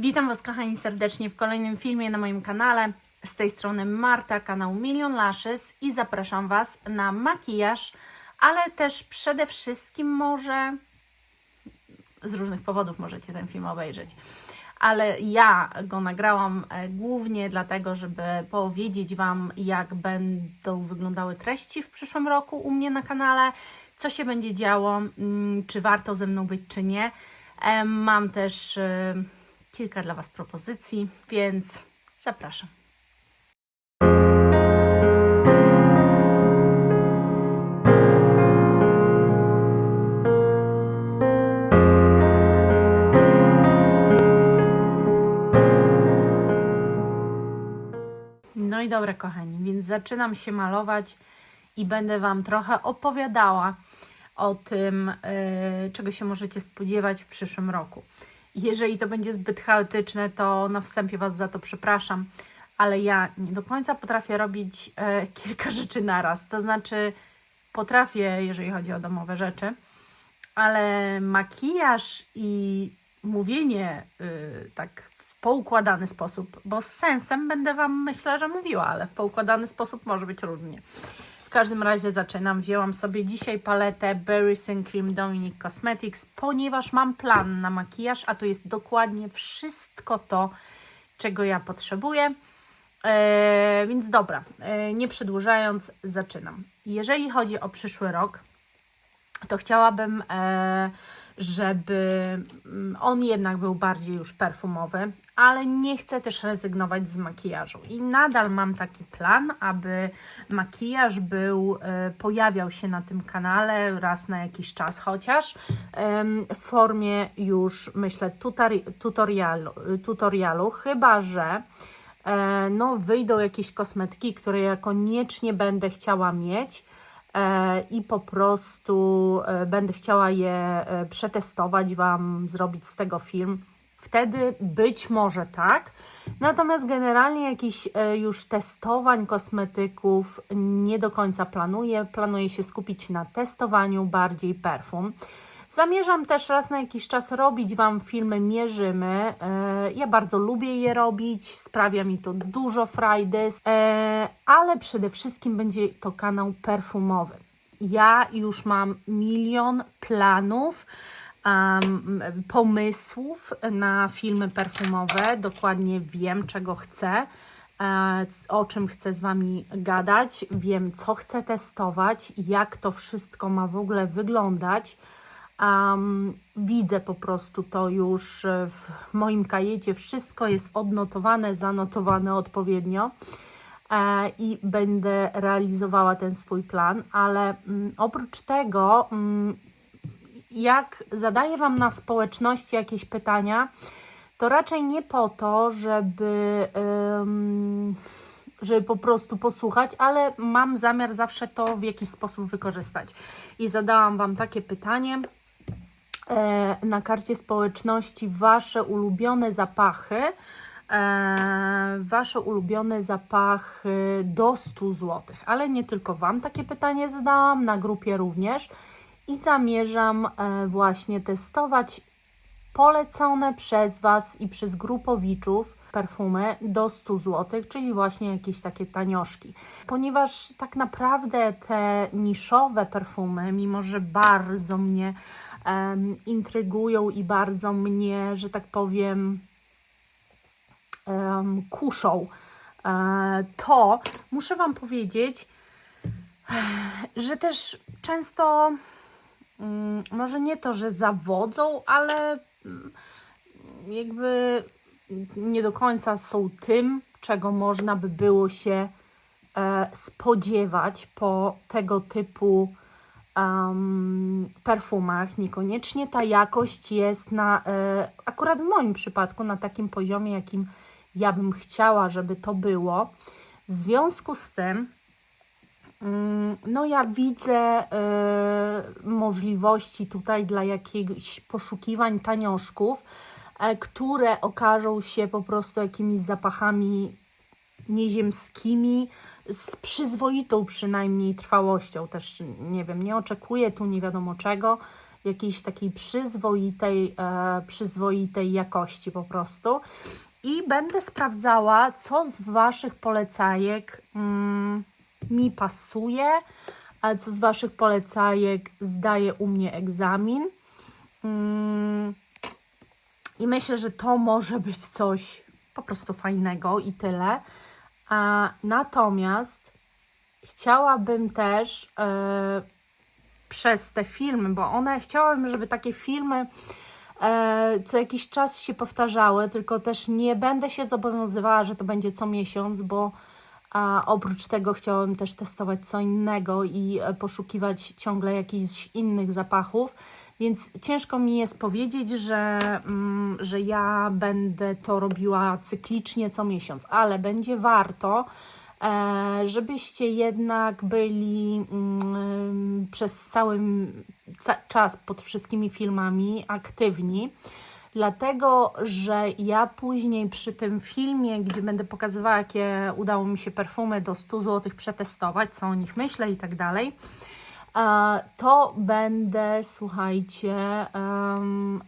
Witam Was kochani serdecznie w kolejnym filmie na moim kanale. Z tej strony Marta, kanał Million Lashes i zapraszam Was na makijaż, ale też przede wszystkim może z różnych powodów możecie ten film obejrzeć. Ale ja go nagrałam e, głównie dlatego, żeby powiedzieć Wam, jak będą wyglądały treści w przyszłym roku u mnie na kanale, co się będzie działo, mm, czy warto ze mną być, czy nie. E, Mam też e, kilka dla Was propozycji, więc zapraszam. No i dobra, kochani, więc zaczynam się malować i będę Wam trochę opowiadała o tym, yy, czego się możecie spodziewać w przyszłym roku. Jeżeli to będzie zbyt chaotyczne, to na wstępie Was za to przepraszam, ale ja nie do końca potrafię robić e, kilka rzeczy naraz. To znaczy, potrafię, jeżeli chodzi o domowe rzeczy, ale makijaż i mówienie y, tak w poukładany sposób, bo z sensem będę Wam myślę, że mówiła, ale w poukładany sposób może być różnie. W każdym razie zaczynam. Wzięłam sobie dzisiaj paletę and Cream Dominic Cosmetics, ponieważ mam plan na makijaż, a to jest dokładnie wszystko to, czego ja potrzebuję. E, więc dobra, e, nie przedłużając, zaczynam. Jeżeli chodzi o przyszły rok, to chciałabym, e, żeby mm, on jednak był bardziej już perfumowy, ale nie chcę też rezygnować z makijażu. I nadal mam taki plan, aby makijaż był, e, pojawiał się na tym kanale raz na jakiś czas chociaż, w formie już myślę tutorialu, tutorialu, chyba że e, no, wyjdą jakieś kosmetyki, które ja koniecznie będę chciała mieć e, i po prostu e, będę chciała je e, przetestować, Wam zrobić z tego film. Wtedy być może tak. Natomiast generalnie jakichś e, już testowań kosmetyków nie do końca planuję. Planuję się skupić na testowaniu bardziej perfum. Zamierzam też raz na jakiś czas robić Wam filmy Mierzymy. E, Ja bardzo lubię je robić, sprawia mi to dużo frajdy, e, ale przede wszystkim będzie to kanał perfumowy. Ja już mam milion planów, um, pomysłów na filmy perfumowe. Dokładnie wiem, czego chcę, e, o czym chcę z Wami gadać. Wiem, co chcę testować, jak to wszystko ma w ogóle wyglądać. Um, widzę po prostu to już e, w moim kajecie. Wszystko jest odnotowane, zanotowane odpowiednio e, i będę realizowała ten swój plan, ale mm, oprócz tego, mm, jak zadaję Wam na społeczności jakieś pytania, to raczej nie po to, żeby, ym, żeby po prostu posłuchać, ale mam zamiar zawsze to w jakiś sposób wykorzystać. I zadałam Wam takie pytanie na karcie społeczności Wasze ulubione zapachy. E, wasze ulubione zapachy do 100 zł, ale nie tylko Wam takie pytanie zadałam, na grupie również i zamierzam e, właśnie testować polecone przez Was i przez grupowiczów perfumy do 100 zł, czyli właśnie jakieś takie tanioszki. Ponieważ tak naprawdę te niszowe perfumy, mimo że bardzo mnie em, intrygują i bardzo mnie, że tak powiem, em, kuszą, e, to muszę Wam powiedzieć, że też często mm, może nie to, że zawodzą, ale mm, jakby nie do końca są tym, czego można by było się e, spodziewać po tego typu em, perfumach. Niekoniecznie ta jakość jest na, e, akurat w moim przypadku, na takim poziomie, jakim ja bym chciała, żeby to było. W związku z tym, Mm, No, ja widzę y, możliwości tutaj dla jakichś poszukiwań tanioszków, e, które okażą się po prostu jakimiś zapachami nieziemskimi, z przyzwoitą przynajmniej trwałością. Też nie wiem, nie oczekuję tu nie wiadomo czego. jakiejś takiej przyzwoitej, e, przyzwoitej jakości po prostu. I będę sprawdzała, co z Waszych polecajek mm, mi pasuje, a co z Waszych polecajek zdaje u mnie egzamin. Mm, I myślę, że to może być coś po prostu fajnego i tyle. Natomiast chciałabym też e, przez te filmy, bo one chciałabym, żeby takie filmy e, co jakiś czas się powtarzały, tylko też nie będę się zobowiązywała, że to będzie co miesiąc, bo a oprócz tego chciałabym też testować co innego i e, poszukiwać ciągle jakichś innych zapachów. Więc ciężko mi jest powiedzieć, że, mm, że ja będę to robiła cyklicznie co miesiąc, ale będzie warto, e, żebyście jednak byli mm, przez cały ca czas pod wszystkimi filmami aktywni. Dlatego, że ja później przy tym filmie, gdzie będę pokazywała, jakie udało mi się perfumy do 100 zł przetestować, co o nich myślę i tak dalej, to będę, słuchajcie, em,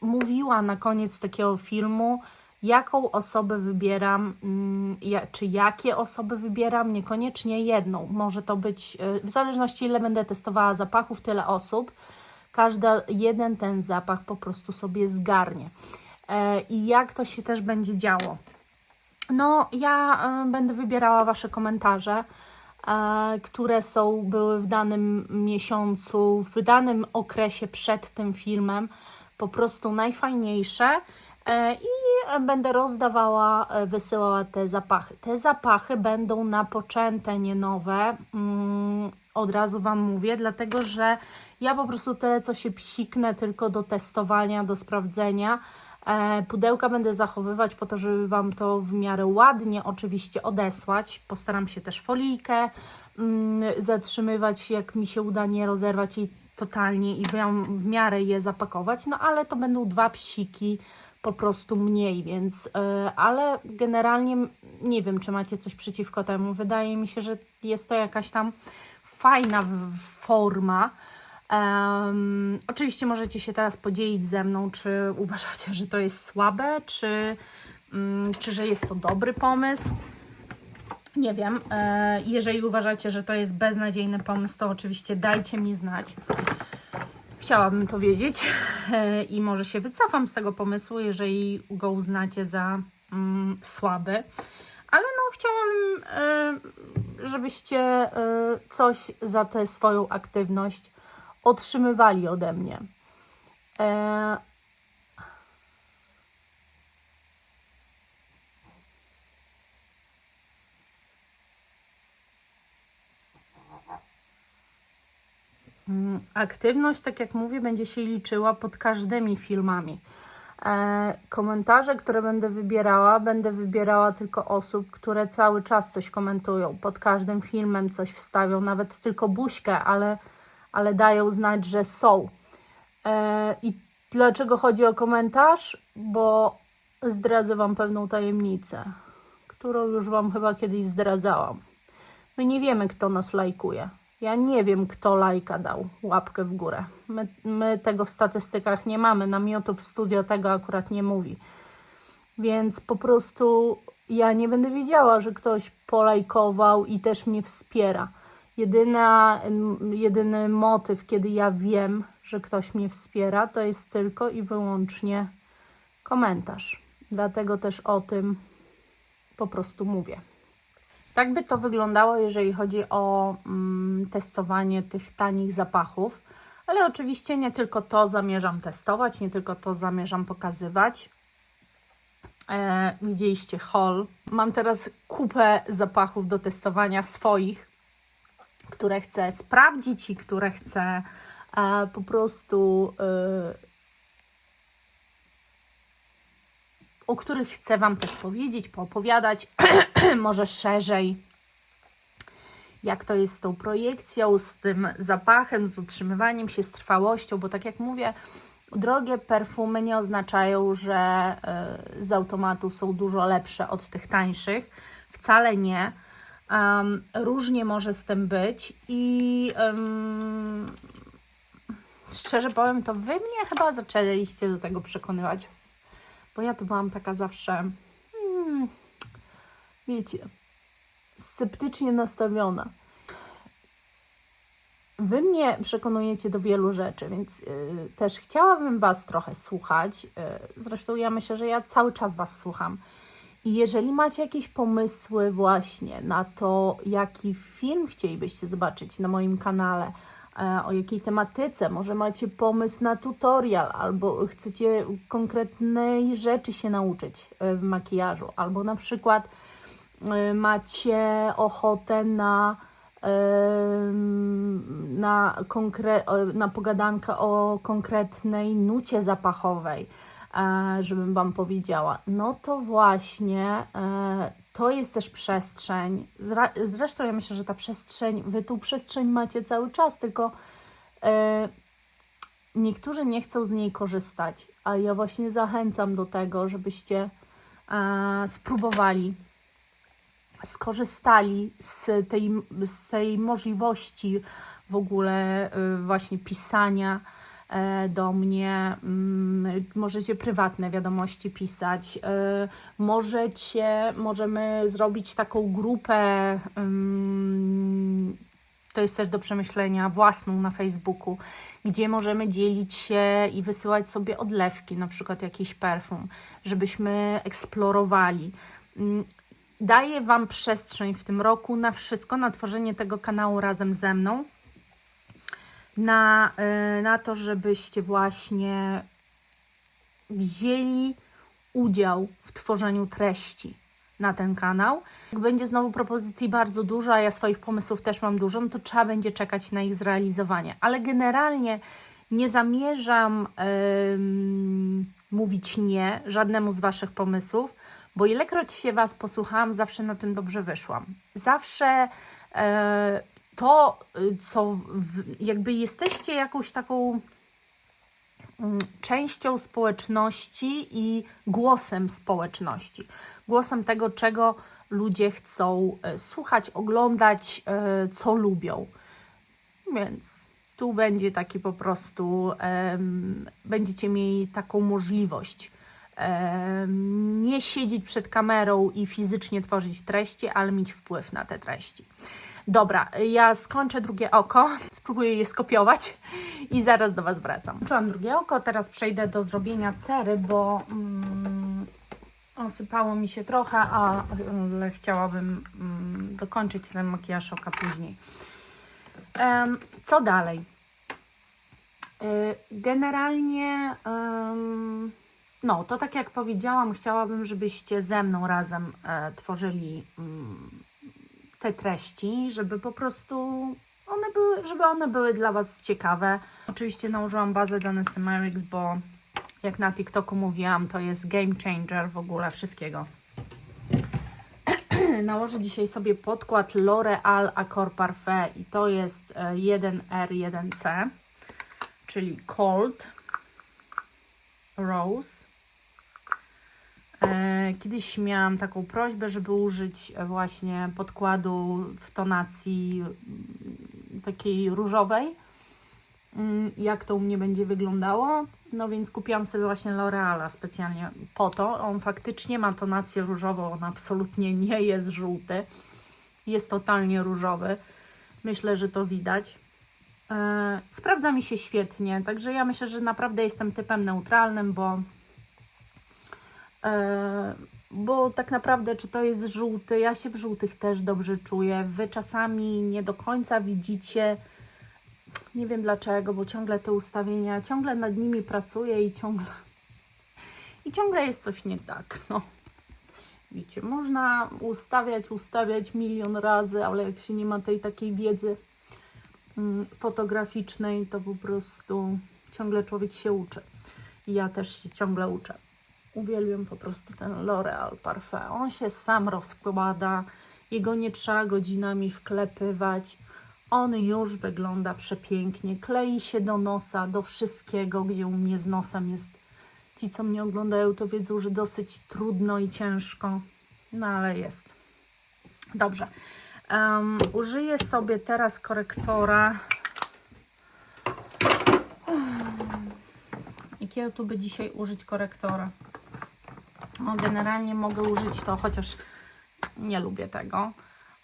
mówiła na koniec takiego filmu, jaką osobę wybieram, mm, czy jakie osoby wybieram, niekoniecznie jedną. Może to być, e, w zależności ile będę testowała zapachów, tyle osób. Każda, jeden ten zapach po prostu sobie zgarnie. E, I jak to się też będzie działo? No, ja e, będę wybierała Wasze komentarze, e, które są, były w danym miesiącu, w danym okresie przed tym filmem, po prostu najfajniejsze. E, I będę rozdawała, e, wysyłała te zapachy. Te zapachy będą napoczęte, nie nowe. Mm, od razu Wam mówię, dlatego że ja po prostu tyle, co się psiknę, tylko do testowania, do sprawdzenia. E, Pudełka będę zachowywać po to, żeby Wam to w miarę ładnie oczywiście odesłać. Postaram się też folijkę mm, zatrzymywać, jak mi się uda nie rozerwać jej totalnie i w miarę je zapakować. No ale to będą dwa psiki po prostu mniej, więc e, ale generalnie nie wiem, czy macie coś przeciwko temu. Wydaje mi się, że jest to jakaś tam fajna forma. Em, oczywiście możecie się teraz podzielić ze mną, czy uważacie, że to jest słabe, czy, mm, czy że jest to dobry pomysł. Nie wiem. E, jeżeli uważacie, że to jest beznadziejny pomysł, to oczywiście dajcie mi znać. Chciałabym to wiedzieć e, i może się wycofam z tego pomysłu, jeżeli go uznacie za mm, słaby. Ale no, chciałam, e, żebyście e, coś za tę swoją aktywność otrzymywali ode mnie. E, Mm, Aktywność, tak jak mówię, będzie się liczyła pod każdymi filmami. E, komentarze, które będę wybierała, będę wybierała tylko osób, które cały czas coś komentują. Pod każdym filmem coś wstawią, nawet tylko buźkę, ale, ale dają znać, że są. E, I dlaczego chodzi o komentarz? Bo zdradzę Wam pewną tajemnicę, którą już Wam chyba kiedyś zdradzałam. My nie wiemy, kto nas lajkuje. Ja nie wiem, kto lajka dał, łapkę w górę. My, my tego w statystykach nie mamy. Nam YouTube Studio tego akurat nie mówi. Więc po prostu ja nie będę wiedziała, że ktoś polajkował i też mnie wspiera. Jedyna, jedyny motyw, kiedy ja wiem, że ktoś mnie wspiera, to jest tylko i wyłącznie komentarz. Dlatego też o tym po prostu mówię. Tak by to wyglądało, jeżeli chodzi o mm, testowanie tych tanich zapachów. Ale oczywiście nie tylko to zamierzam testować, nie tylko to zamierzam pokazywać. E, widzieliście haul. Mam teraz kupę zapachów do testowania swoich, które chcę sprawdzić i które chcę e, po prostu e, o których chcę Wam też powiedzieć, poopowiadać, może szerzej, jak to jest z tą projekcją, z tym zapachem, z utrzymywaniem się, z trwałością, bo tak jak mówię, drogie perfumy nie oznaczają, że y, z automatu są dużo lepsze od tych tańszych. Wcale nie. Um, różnie może z tym być i um, Szczerze powiem, to wy mnie chyba zaczęliście do tego przekonywać. Bo ja to byłam taka zawsze, mm, wiecie, sceptycznie nastawiona. Wy mnie przekonujecie do wielu rzeczy, więc y, też chciałabym Was trochę słuchać. Y, zresztą ja myślę, że ja cały czas Was słucham. I jeżeli macie jakieś pomysły właśnie na to, jaki film chcielibyście zobaczyć na moim kanale, e, o jakiej tematyce, może macie pomysł na tutorial, albo chcecie konkretnej rzeczy się nauczyć e, w makijażu, albo na przykład e, macie ochotę na, na, konkre- na pogadankę o konkretnej nucie zapachowej, żebym Wam powiedziała, no to właśnie e, to jest też przestrzeń. Zresztą ja myślę, że ta przestrzeń, Wy tą przestrzeń macie cały czas, tylko e, niektórzy nie chcą z niej korzystać, a ja właśnie zachęcam do tego, żebyście e, spróbowali skorzystali z tej, z tej możliwości w ogóle właśnie pisania e, do mnie. Mm, Możecie prywatne wiadomości pisać. y, Możecie, możemy zrobić taką grupę. ym, To jest też do przemyślenia własną na Facebooku, gdzie możemy dzielić się i wysyłać sobie odlewki, na przykład jakiś perfum, żebyśmy eksplorowali. Ym, Daję Wam przestrzeń w tym roku na wszystko, na tworzenie tego kanału razem ze mną, na, y, na to, żebyście właśnie wzięli udział w tworzeniu treści na ten kanał. Jak będzie znowu propozycji bardzo dużo, a ja swoich pomysłów też mam dużo, no to trzeba będzie czekać na ich zrealizowanie. Ale generalnie nie zamierzam ym, mówić nie żadnemu z Waszych pomysłów, bo ilekroć się Was posłuchałam, zawsze na tym dobrze wyszłam. Zawsze e, to, y, co jakby jesteście jakąś taką mm, częścią społeczności i głosem społeczności. Głosem tego, czego ludzie chcą e, słuchać, oglądać, e, co lubią. Więc tu będzie taki po prostu, będziecie mieli taką możliwość. nie siedzieć przed kamerą i fizycznie tworzyć treści, ale mieć wpływ na te treści. Dobra, ja skończę drugie oko, spróbuję je skopiować i zaraz do Was wracam. Czułam drugie oko, teraz przejdę do zrobienia cery, bo mm, osypało mi się trochę, a ale chciałabym mm, dokończyć ten makijaż oka później. Em, co dalej? Y, Generalnie, no to tak jak powiedziałam, chciałabym, żebyście ze mną razem e, tworzyli mm, te treści, żeby po prostu one były, żeby one były dla Was ciekawe. Oczywiście nałożyłam bazę Dany Semerix, bo jak na TikToku mówiłam, to jest game changer w ogóle wszystkiego. Nałożę dzisiaj sobie podkład L'Oreal Accor Parfait i to jest e, 1R1C, czyli Cold Rose. E, Kiedyś miałam taką prośbę, żeby użyć e, właśnie podkładu w tonacji mm, takiej różowej. Mm, Jak to u mnie będzie wyglądało? No więc kupiłam sobie właśnie L'Oreala specjalnie po to. On faktycznie ma tonację różową, on absolutnie nie jest żółty. Jest totalnie różowy. Myślę, że to widać. E, Sprawdza mi się świetnie, także ja myślę, że naprawdę jestem typem neutralnym, bo bo tak naprawdę, czy to jest żółty, ja się w żółtych też dobrze czuję. Wy czasami nie do końca widzicie, nie wiem dlaczego, bo ciągle te ustawienia, ciągle nad nimi pracuję i ciągle, i ciągle jest coś nie tak. No. Wiecie, można ustawiać, ustawiać milion razy, ale jak się nie ma tej takiej wiedzy mm, fotograficznej, to po prostu ciągle człowiek się uczy. I ja też się ciągle uczę. Uwielbiam po prostu ten L'Oreal Parfait. On się sam rozkłada, jego nie trzeba godzinami wklepywać. On już wygląda przepięknie, klei się do nosa, do wszystkiego, gdzie u mnie z nosem jest. Ci, co mnie oglądają, to wiedzą, że dosyć trudno i ciężko, no ale jest. Dobrze. Um, użyję sobie teraz korektora Jakiego tu by dzisiaj użyć korektora? No, generalnie mogę użyć to, chociaż nie lubię tego,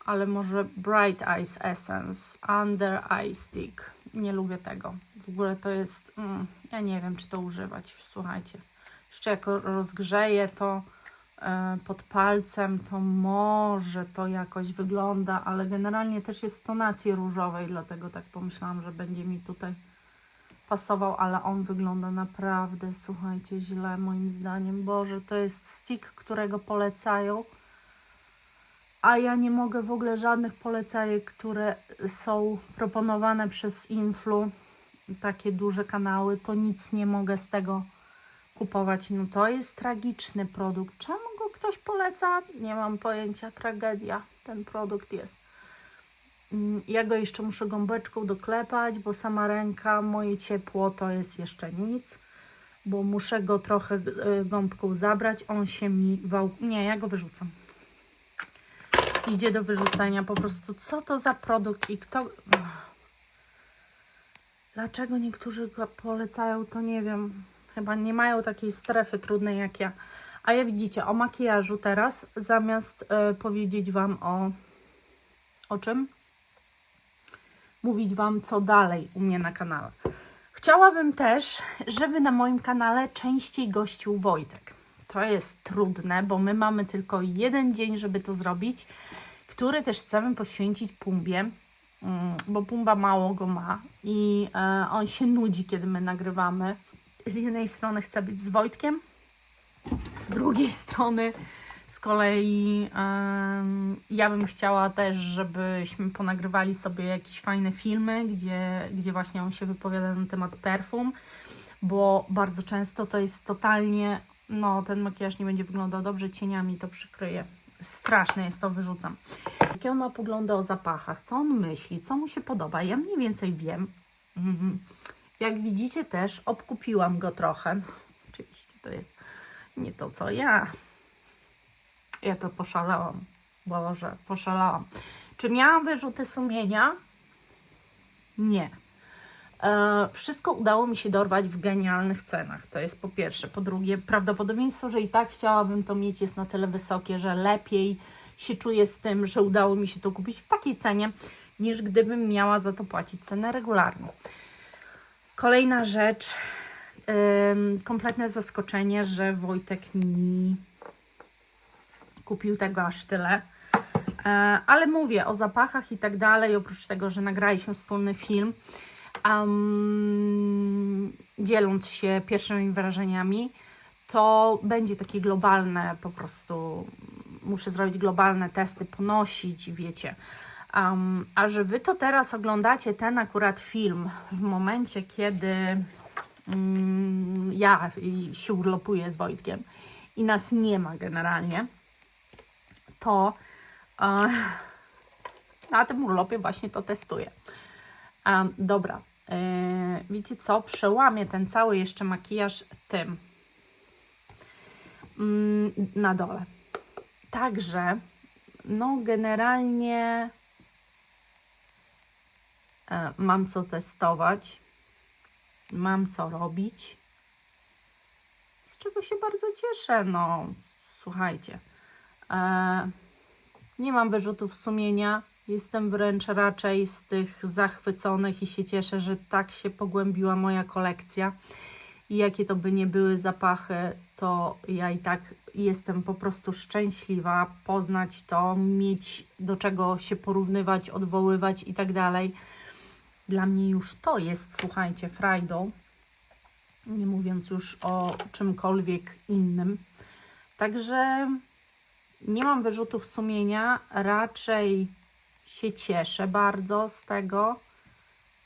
ale może Bright Eyes Essence Under Eye Stick. Nie lubię tego. W ogóle to jest, mm, ja nie wiem, czy to używać. Słuchajcie, jeszcze jak rozgrzeję to e, pod palcem, to może to jakoś wygląda, ale generalnie też jest w tonacji różowej, dlatego tak pomyślałam, że będzie mi tutaj pasował, ale on wygląda naprawdę, słuchajcie, źle moim zdaniem. Boże, to jest stick, którego polecają, a ja nie mogę w ogóle żadnych polecajek, które są proponowane przez influ, takie duże kanały, to nic nie mogę z tego kupować. No to jest tragiczny produkt. Czemu go ktoś poleca? Nie mam pojęcia. Tragedia. Ten produkt jest. Mm, Ja go jeszcze muszę gąbeczką doklepać, bo sama ręka, moje ciepło to jest jeszcze nic. Bo muszę go trochę y, gąbką zabrać. On się mi wał... Nie, ja go wyrzucam. Idzie do wyrzucenia po prostu. Co to za produkt i kto... Dlaczego niektórzy go polecają, to nie wiem. Chyba nie mają takiej strefy trudnej jak ja. A ja widzicie, o makijażu teraz, zamiast e, powiedzieć Wam o... O czym? Mówić Wam, co dalej u mnie na kanale. Chciałabym też, żeby na moim kanale częściej gościł Wojtek. To jest trudne, bo my mamy tylko jeden dzień, żeby to zrobić, który też chcemy poświęcić Pumbie, mm, bo Pumba mało go ma i e, on się nudzi, kiedy my nagrywamy. Z jednej strony chce być z Wojtkiem, z drugiej strony z kolei ja bym chciała też, żebyśmy ponagrywali sobie jakieś fajne filmy, gdzie, gdzie właśnie on się wypowiada na temat perfum, bo bardzo często to jest totalnie, no ten makijaż nie będzie wyglądał dobrze, cieniami to przykryje. Straszne jest to, wyrzucam. Jakie on ma poglądy o zapachach, co on myśli, co mu się podoba, ja mniej więcej wiem. Mhm. Jak widzicie też obkupiłam go trochę. Oczywiście to jest nie to, co ja. Ja to poszalałam. Boże, poszalałam. Czy miałam wyrzuty sumienia? Nie. E, wszystko udało mi się dorwać w genialnych cenach. To jest po pierwsze. Po drugie, prawdopodobieństwo, że i tak chciałabym to mieć, jest na tyle wysokie, że lepiej się czuję z tym, że udało mi się to kupić w takiej cenie, niż gdybym miała za to płacić cenę regularną. Kolejna rzecz. kompletne zaskoczenie, że Wojtek mi kupił tego aż tyle. E, ale mówię o zapachach i tak dalej, oprócz tego, że nagraliśmy wspólny film, um, dzieląc się pierwszymi wrażeniami, to będzie takie globalne, po prostu muszę zrobić globalne testy, ponosić, wiecie. Um, a że Wy to teraz oglądacie ten akurat film w momencie, kiedy mm, ja i się urlopuję z Wojtkiem i nas nie ma generalnie, to e, na tym urlopie właśnie to testuję. E, dobra, e, wiecie co? Przełamię ten cały jeszcze makijaż tym mm, na dole. Także, no generalnie mam co testować, mam co robić, z czego się bardzo cieszę. No, słuchajcie. E, nie mam wyrzutów sumienia. Jestem wręcz raczej z tych zachwyconych i się cieszę, że tak się pogłębiła moja kolekcja. I jakie to by nie były zapachy, to ja i tak jestem po prostu szczęśliwa poznać to, mieć do czego się porównywać, odwoływać i tak dalej. Dla mnie już to jest, słuchajcie, frajdą. Nie mówiąc już o czymkolwiek innym. Także nie mam wyrzutów sumienia, raczej się cieszę bardzo z tego.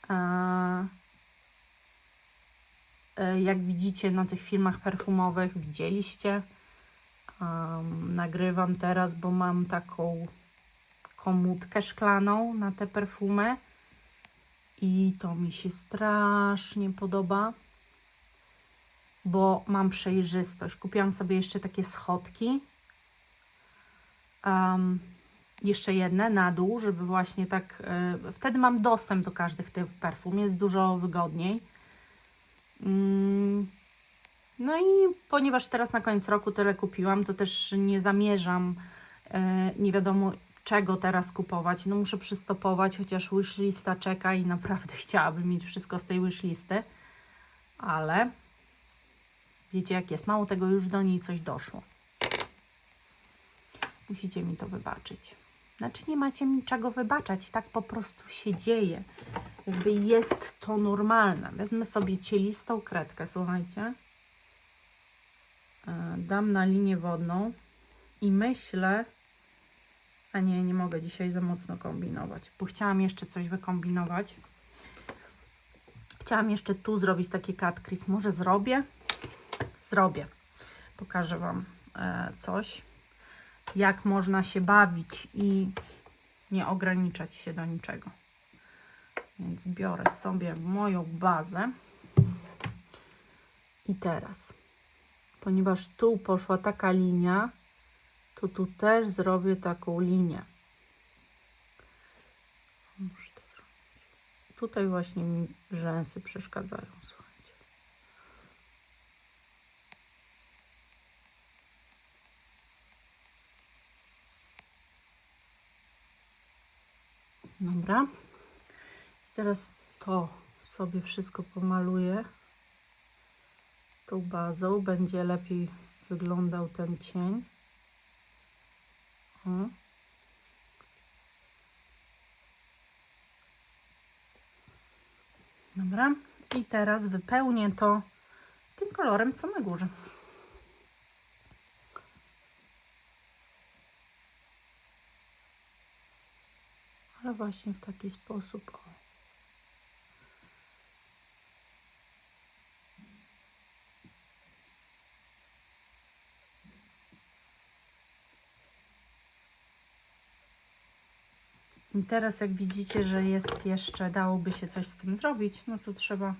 E, e, Jak widzicie na tych filmach perfumowych, widzieliście. Nagrywam teraz, bo mam taką komutkę szklaną na te perfumy i to mi się strasznie podoba, bo mam przejrzystość. Kupiłam sobie jeszcze takie schodki um, jeszcze jedne na dół, żeby właśnie tak. y, wtedy mam dostęp do każdych tych perfum, jest dużo wygodniej. Mm, No i ponieważ teraz na koniec roku tyle kupiłam, to też nie zamierzam e, nie wiadomo czego teraz kupować. No muszę przystopować, chociaż wishlista czeka i naprawdę chciałabym mieć wszystko z tej wishlisty. Ale wiecie jak jest, mało tego już do niej coś doszło. Musicie mi to wybaczyć. Znaczy nie macie mi czego wybaczać, tak po prostu się dzieje. Jakby jest to normalne. Wezmę sobie cielistą kredkę, słuchajcie. E, Dam na linię wodną i myślę, a nie, nie mogę dzisiaj za mocno kombinować, bo chciałam jeszcze coś wykombinować. Chciałam jeszcze tu zrobić taki cut crease. Może zrobię? Zrobię. Pokażę Wam e, coś jak można się bawić i nie ograniczać się do niczego. Więc biorę sobie moją bazę i teraz, ponieważ tu poszła taka linia, to tu też zrobię taką linię. Tutaj właśnie mi rzęsy przeszkadzają, słuchajcie. Dobra. Teraz to sobie wszystko pomaluję tą bazą. Będzie lepiej wyglądał ten cień. O. Dobra. I teraz wypełnię to tym kolorem, co na górze. Właśnie w taki sposób. I teraz jak widzicie, że jest jeszcze, dałoby się coś z tym zrobić, no to trzeba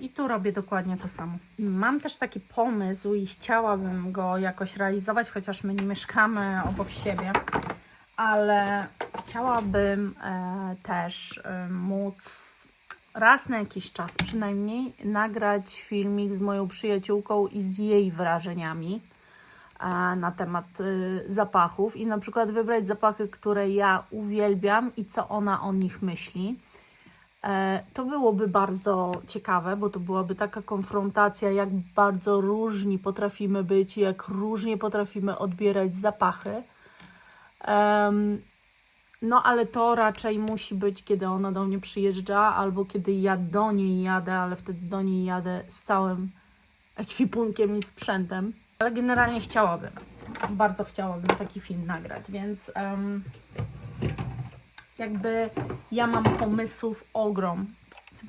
I tu robię dokładnie to samo. Mam też taki pomysł i chciałabym go jakoś realizować, chociaż my nie mieszkamy obok siebie, ale chciałabym e, też e, móc raz na jakiś czas przynajmniej nagrać filmik z moją przyjaciółką i z jej wrażeniami e, na temat y, zapachów i na przykład wybrać zapachy, które ja uwielbiam i co ona o nich myśli. E, To byłoby bardzo ciekawe, bo to byłaby taka konfrontacja, jak bardzo różni potrafimy być, jak różnie potrafimy odbierać zapachy. No, ale to raczej musi być, kiedy ona do mnie przyjeżdża, albo kiedy ja do niej jadę, ale wtedy do niej jadę z całym ekwipunkiem i sprzętem. Ale generalnie chciałabym, bardzo chciałabym taki film nagrać, więc. em, jakby ja mam pomysłów ogrom.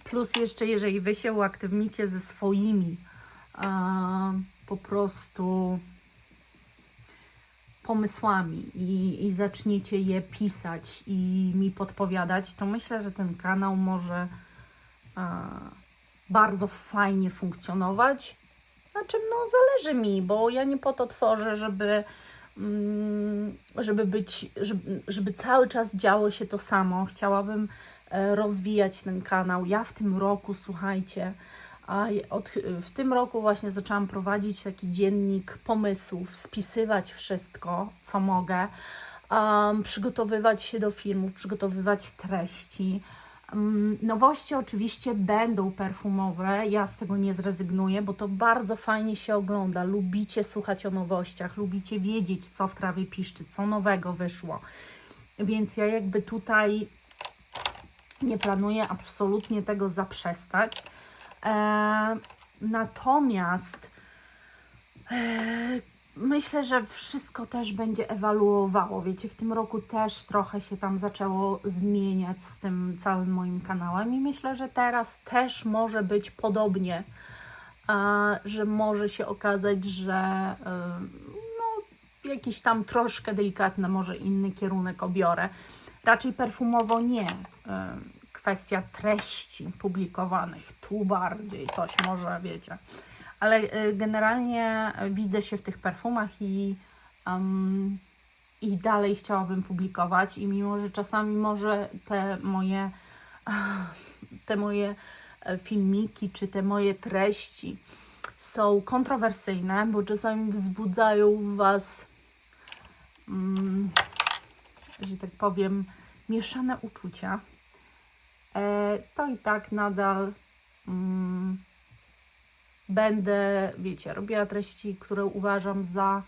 Plus jeszcze, jeżeli wy się uaktywnicie ze swoimi e, po prostu pomysłami i, i zaczniecie je pisać i mi podpowiadać, to myślę, że ten kanał może e, bardzo fajnie funkcjonować. Na czym no zależy mi, bo ja nie po to tworzę, żeby żeby być, żeby, żeby cały czas działo się to samo. Chciałabym e, rozwijać ten kanał. Ja w tym roku, słuchajcie, a od, w tym roku właśnie zaczęłam prowadzić taki dziennik pomysłów, spisywać wszystko, co mogę, um, przygotowywać się do filmów, przygotowywać treści. Um, Nowości oczywiście będą perfumowe, ja z tego nie zrezygnuję, bo to bardzo fajnie się ogląda. Lubicie słuchać o nowościach, lubicie wiedzieć, co w trawie piszczy, co nowego wyszło. Więc ja jakby tutaj nie planuję absolutnie tego zaprzestać. E, natomiast Eee, Myślę, że wszystko też będzie ewaluowało. Wiecie, w tym roku też trochę się tam zaczęło zmieniać z tym całym moim kanałem i myślę, że teraz też może być podobnie, że może się okazać, że em, no, jakiś tam troszkę delikatny, może inny kierunek obiorę. Raczej perfumowo nie. Em, Kwestia treści publikowanych, tu bardziej coś może, wiecie. Ale y, generalnie widzę się w tych perfumach i, em, i dalej chciałabym publikować. I mimo, że czasami może te moje, te moje e, filmiki czy te moje treści są kontrowersyjne, bo czasami wzbudzają w Was, mm, że tak powiem, mieszane uczucia, e, to i tak nadal mm, będę, wiecie, robiła treści, które uważam za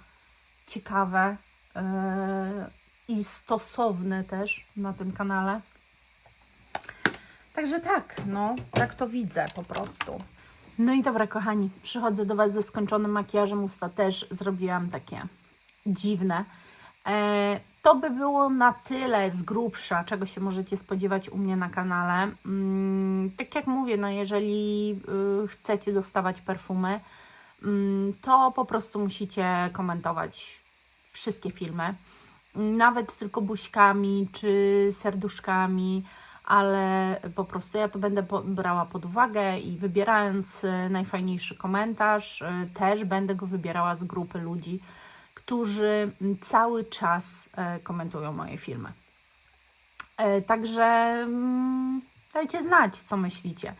ciekawe e, i stosowne też na tym kanale. Także tak, no, tak to widzę po prostu. No i dobra, kochani, przychodzę do Was ze skończonym makijażem. Usta też zrobiłam takie dziwne. E, to by było na tyle z grubsza, czego się możecie spodziewać u mnie na kanale. Mm, tak jak mówię, no jeżeli y, chcecie dostawać perfumy, mm, to po prostu musicie komentować wszystkie filmy. Nawet tylko buźkami czy serduszkami, ale po prostu ja to będę brała pod uwagę i wybierając y, najfajniejszy komentarz, y, też będę go wybierała z grupy ludzi, którzy cały czas e, komentują moje filmy. E, Także mm, dajcie znać, co myślicie.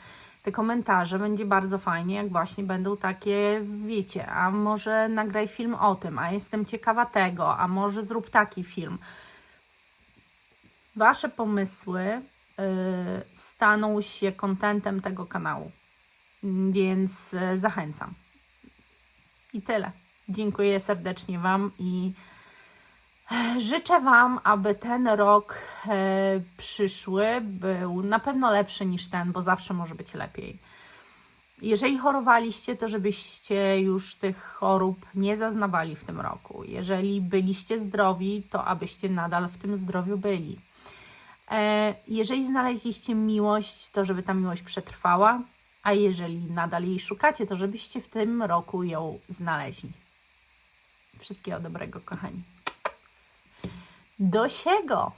Te komentarze będzie bardzo fajnie, jak właśnie będą takie, wiecie, a może nagraj film o tym, a jestem ciekawa tego, a może zrób taki film. Wasze pomysły y, staną się kontentem tego kanału, więc zachęcam. I tyle. Dziękuję serdecznie Wam i e, życzę Wam, aby ten rok e, przyszły był na pewno lepszy niż ten, bo zawsze może być lepiej. Jeżeli chorowaliście, to żebyście już tych chorób nie zaznawali w tym roku. Jeżeli byliście zdrowi, to abyście nadal w tym zdrowiu byli. E, Jeżeli znaleźliście miłość, to żeby ta miłość przetrwała, a jeżeli nadal jej szukacie, to żebyście w tym roku ją znaleźli. Wszystkiego dobrego, kochani. Do siego!